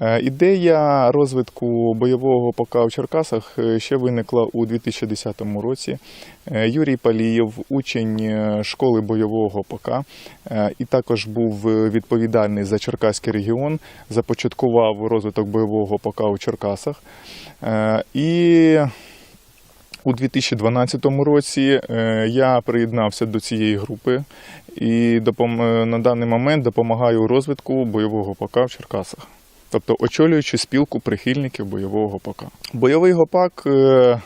Е, Ідея розвитку бойового ПК в Черкасах е, ще виникла у 2010 році. Е, Юрій Палієв, учень школи бойового ПК, і також був відповідальний за Черкаський регіон, започаткував розвиток бойового ПК у Черкасах. І у 2012 році я приєднався до цієї групи і на даний момент допомагаю у розвитку бойового ПК в Черкасах. Тобто очолюючи спілку прихильників бойового гопака. Бойовий гопак е,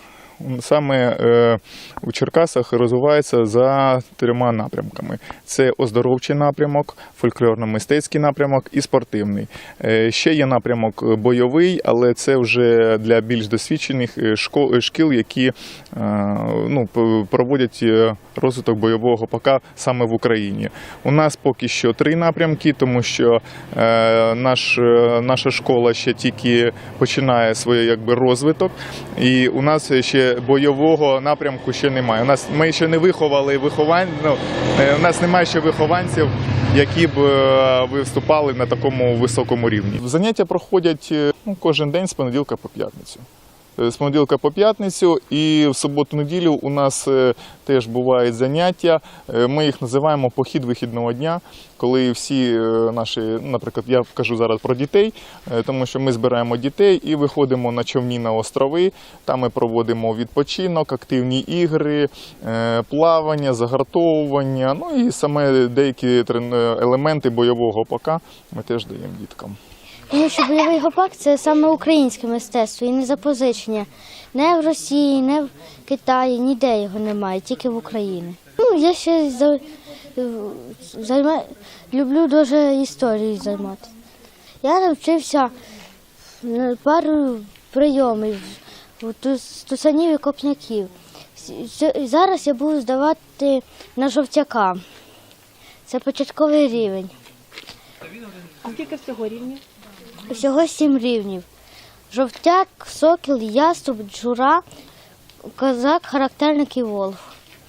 саме е, у Черкасах розвивається за трьома напрямками: це оздоровчий напрямок, фольклорно-мистецький напрямок і спортивний. Е, Ще є напрямок бойовий, але це вже для більш досвідчених е, шкіл, які ну, проводять розвиток бойового ПК саме в Україні. У нас поки що три напрямки, тому що наш, наша школа ще тільки починає свій якби, розвиток, і у нас ще бойового напрямку ще немає. У нас ми ще не виховали виховань. Ну, е, у нас немає ще вихованців, які б е, виступали на такому високому рівні. Заняття проходять е, ну, кожен день з понеділка по п'ятницю. Е, З понеділка по п'ятницю і в суботу-неділю у нас е, теж бувають заняття. Е, Ми їх називаємо похід вихідного дня, коли всі наші, наприклад, я кажу зараз про дітей, тому що ми збираємо дітей і виходимо на човні на острови. Там ми проводимо відпочинок, активні ігри, плавання, загартовування. Ну і саме деякі елементи бойового ПК ми теж даємо діткам. Тому що бойовий гопак це саме українське мистецтво і не запозичення. Не в Росії, не в Китаї, ніде його немає, тільки в Україні. Ну, я ще за, займа, люблю дуже історією займатися. Я навчився на пару прийомів тусанів і копняків. Зараз я буду здавати на жовтяка. Це початковий рівень. А Скільки всього рівнів? Всього сім рівнів. Жовтяк, сокіл, яструб, джура, козак, характерник і волк.